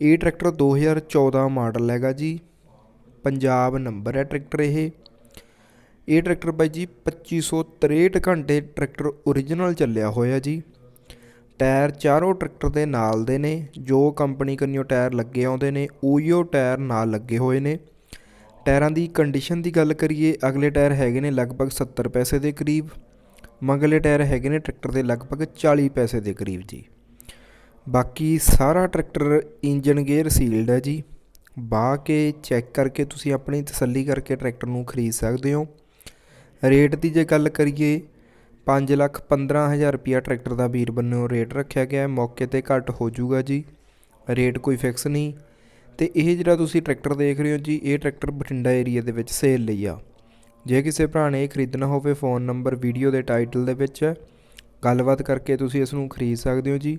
ਇਹ tractor 2014 model ਹੈਗਾ ਜੀ। ਪੰਜਾਬ ਨੰਬਰ ਹੈ ਟਰੈਕਟਰ ਇਹ। ਇਹ ਟਰੈਕਟਰ ਬਾਈ ਜੀ 2563 ਘੰਟੇ ਟਰੈਕਟਰ ਓਰੀਜਨਲ ਚੱਲਿਆ ਹੋਇਆ ਜੀ। ਟਾਇਰ ਚਾਰੋਂ ਟਰੈਕਟਰ ਦੇ ਨਾਲ ਦੇ ਨੇ, ਜੋ ਕੰਪਨੀ ਕੰਨਿਓ ਟਾਇਰ ਲੱਗੇ ਆਉਂਦੇ ਨੇ, ਉਹੀਓ ਟਾਇਰ ਨਾਲ ਲੱਗੇ ਹੋਏ ਨੇ। ਟਾਇਰਾਂ ਦੀ ਕੰਡੀਸ਼ਨ ਦੀ ਗੱਲ ਕਰੀਏ, ਅਗਲੇ ਟਾਇਰ ਹੈਗੇ ਨੇ ਲਗਭਗ 70 ਪੈਸੇ ਦੇ ਕਰੀਬ। ਮੰਗਲੇ ਟਾਇਰ ਹੈਗੇ ਨੇ ਟਰੈਕਟਰ ਦੇ ਲਗਭਗ 40 ਪੈਸੇ ਦੇ ਕਰੀਬ ਜੀ। ਬਾਕੀ ਸਾਰਾ ਟਰੈਕਟਰ ਇੰਜਨ ਗੇਅਰ ਸੀਲਡ ਹੈ ਜੀ। ਬਾਹ ਕੇ ਚੈੱਕ ਕਰਕੇ ਤੁਸੀਂ ਆਪਣੀ ਤਸੱਲੀ ਕਰਕੇ ਟਰੈਕਟਰ ਨੂੰ ਖਰੀਦ ਸਕਦੇ ਹੋ। ਰੇਟ ਦੀ ਜੇ ਗੱਲ ਕਰੀਏ 5 ਲੱਖ 15000 ਰੁਪਿਆ ਟਰੈਕਟਰ ਦਾ ਵੀਰ ਬੰਨਿਓ ਰੇਟ ਰੱਖਿਆ ਗਿਆ ਹੈ। ਮੌਕੇ ਤੇ ਘੱਟ ਹੋ ਜਾਊਗਾ ਜੀ। ਰੇਟ ਕੋਈ ਫਿਕਸ ਨਹੀਂ। ਤੇ ਇਹ ਜਿਹੜਾ ਤੁਸੀਂ ਟਰੈਕਟਰ ਦੇਖ ਰਹੇ ਹੋ ਜੀ, ਇਹ ਟਰੈਕਟਰ ਬਠਿੰਡਾ ਏਰੀਆ ਦੇ ਵਿੱਚ ਸੇਲ ਲਈ ਆ। ਜੇ ਕਿਸੇ ਭਰਾ ਨੇ ਇਹ ਖਰੀਦਣਾ ਹੋਵੇ ਫੋਨ ਨੰਬਰ ਵੀਡੀਓ ਦੇ ਟਾਈਟਲ ਦੇ ਵਿੱਚ ਹੈ। ਗੱਲਬਾਤ ਕਰਕੇ ਤੁਸੀਂ ਇਸ ਨੂੰ ਖਰੀਦ ਸਕਦੇ ਹੋ ਜੀ।